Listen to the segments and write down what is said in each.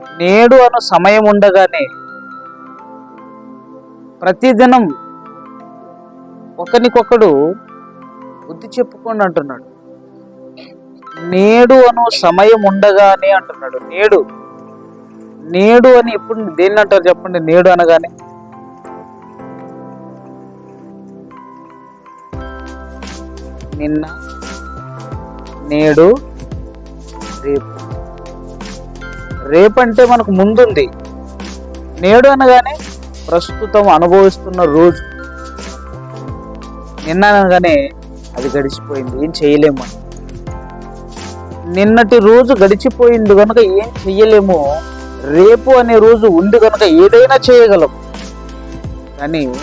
నేడు అను సమయం ఉండగానే ప్రతిదినం ఒకరికొకడు బుద్ధి చెప్పుకోండి అంటున్నాడు. నేడు అను సమయం ఉండగానే అంటున్నాడు. నేడు. నేడు అని ఎప్పుడు దేన్ని అంటారు చెప్పండి? నేడు అనగానే. నిన్న నేడు రేపు. రేపంటే మనకు ముందుంది. నేడు అనగానే ప్రస్తుతం అనుభవిస్తున్న రోజు. నిన్న అనగానే అది గడిచిపోయింది. ఏం చేయలేము మనం. నిన్నటి రోజు గడిచిపోయింది కనుక ఏం చెయ్యలేము. రేపు అనే రోజు ఉంది కనుక ఏదైనా చేయగలం. కానీ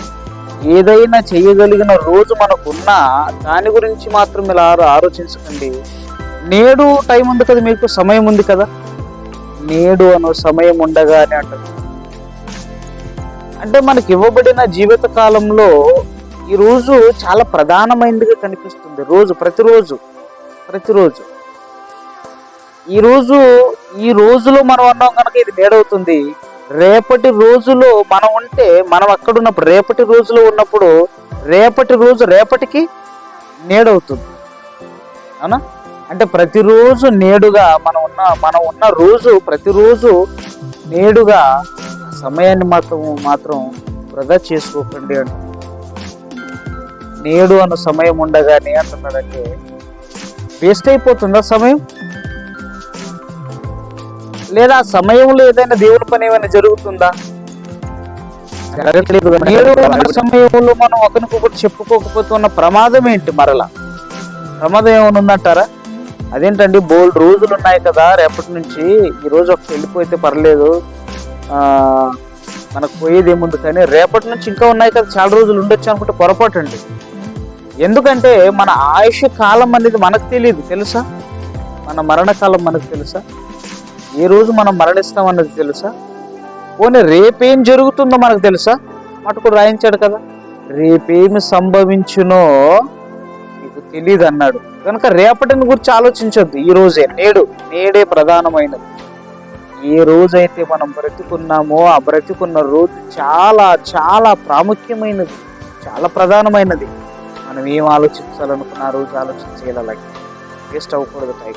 ఏదైనా చేయగలిగిన రోజు మనకున్నా దాని గురించి మాత్రం ఇలా ఆలోచించకండి. నేడు టైం ఉంది కదా మీకు సమయం ఉంది కదా? నేడు అను సమయం ఉండగానే అంటారు అంటే మనకి ఇవ్వబడిన జీవిత కాలంలో ఈ రోజు చాలా ప్రధానమైనదిగా కనిపిస్తుంది. రోజు ప్రతిరోజు ప్రతిరోజు. ఈ రోజు ఈ రోజులో మనం అన్నాం కనుక ఇది నేడవుతుంది రేపటి రోజులో మనం ఉంటే మనం అక్కడ ఉన్నప్పుడు రేపటి రోజులో ఉన్నప్పుడు రేపటి రోజు రేపటికి నేడవుతుంది అవునా? అంటే ప్రతిరోజు నేడుగా మనం ఉన్న మనం ఉన్న రోజు ప్రతిరోజు నేడుగా సమయాన్ని మాత్రం మాత్రం వృధా చేసుకోకండి అంట నేడు అన్న సమయం ఉండగానే అంటున్నాడంటే వేస్ట్ అయిపోతుందా సమయం? లేదా ఆ సమయంలో ఏదైనా దేవుని పని ఏమైనా జరుగుతుందా? జరగట్లేదు నేడు అన్న సమయంలో మనం ఒకరికొకటి చెప్పుకోకపోతున్న ప్రమాదం ఏంటి మరలా? ప్రమాదం ఏమైనా ఉందంటారా? అదేంటండి బోల్డ్ రోజులు ఉన్నాయి కదా రేపటి నుంచి. ఈ రోజు ఒక వెళ్ళిపోతే పర్లేదు. మనకు పోయేది ఏముంది కానీ రేపటి నుంచి ఇంకా ఉన్నాయి కదా చాలా రోజులు ఉండొచ్చు అనుకుంటే పొరపాటు అండి. ఎందుకంటే మన ఆయుష్ కాలం అనేది మనకు తెలియదు తెలుసా? మన మరణకాలం మనకు తెలుసా? ఏ రోజు మనం మరణిస్తాం అన్నది తెలుసా? పోనీ రేపేం జరుగుతుందో మనకు తెలుసా? మటుకుడు రాయించాడు కదా. రేపేమి సంభవించునో తెలియదు అన్నాడు కనుక రేపటిని గురించి ఆలోచించొద్దు. ఈ రోజే నేడు నేడే ప్రధానమైనది. ఏ రోజైతే మనం బ్రతుకున్నామో ఆ బ్రతుకున్న రోజు చాలా చాలా ప్రాముఖ్యమైనది చాలా ప్రధానమైనది. మనం ఏం ఆలోచించాలనుకున్న ఆ రోజు ఆలోచించేలాగే వేస్ట్ అవ్వకూడదు టైం